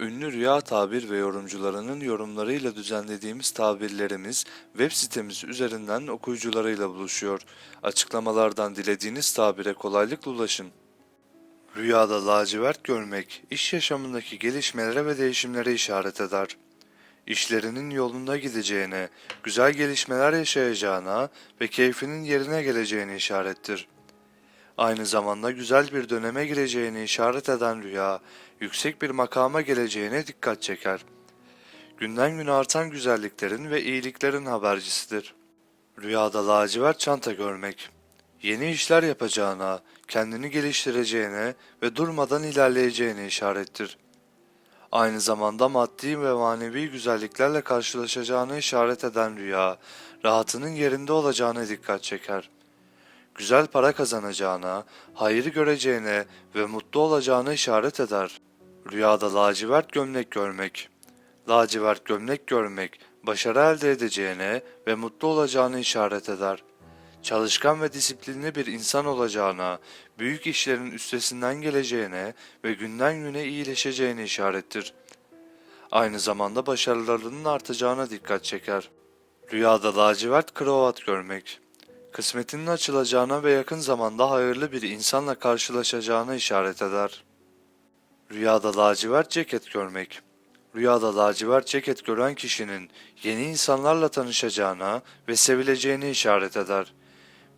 Ünlü rüya tabir ve yorumcularının yorumlarıyla düzenlediğimiz tabirlerimiz web sitemiz üzerinden okuyucularıyla buluşuyor. Açıklamalardan dilediğiniz tabire kolaylıkla ulaşın. Rüyada lacivert görmek, iş yaşamındaki gelişmelere ve değişimlere işaret eder. İşlerinin yolunda gideceğine, güzel gelişmeler yaşayacağına ve keyfinin yerine geleceğine işarettir. Aynı zamanda güzel bir döneme gireceğini işaret eden rüya, yüksek bir makama geleceğine dikkat çeker. Günden güne artan güzelliklerin ve iyiliklerin habercisidir. Rüyada lacivert çanta görmek, yeni işler yapacağına, kendini geliştireceğine ve durmadan ilerleyeceğine işarettir. Aynı zamanda maddi ve manevi güzelliklerle karşılaşacağını işaret eden rüya, rahatının yerinde olacağına dikkat çeker güzel para kazanacağına, hayır göreceğine ve mutlu olacağına işaret eder. Rüyada lacivert gömlek görmek. Lacivert gömlek görmek, başarı elde edeceğine ve mutlu olacağını işaret eder. Çalışkan ve disiplinli bir insan olacağına, büyük işlerin üstesinden geleceğine ve günden güne iyileşeceğine işarettir. Aynı zamanda başarılarının artacağına dikkat çeker. Rüyada lacivert kravat görmek kısmetinin açılacağına ve yakın zamanda hayırlı bir insanla karşılaşacağına işaret eder. Rüyada lacivert ceket görmek Rüyada lacivert ceket gören kişinin yeni insanlarla tanışacağına ve sevileceğine işaret eder.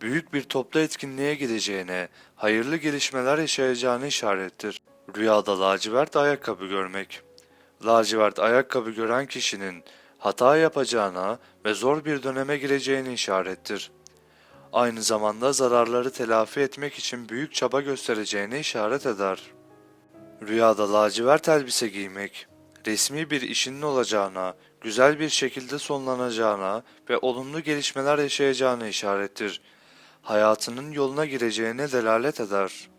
Büyük bir toplu etkinliğe gideceğine, hayırlı gelişmeler yaşayacağını işarettir. Rüyada lacivert ayakkabı görmek Lacivert ayakkabı gören kişinin hata yapacağına ve zor bir döneme gireceğini işarettir aynı zamanda zararları telafi etmek için büyük çaba göstereceğine işaret eder. Rüyada lacivert elbise giymek, resmi bir işinin olacağına, güzel bir şekilde sonlanacağına ve olumlu gelişmeler yaşayacağına işarettir. Hayatının yoluna gireceğine delalet eder.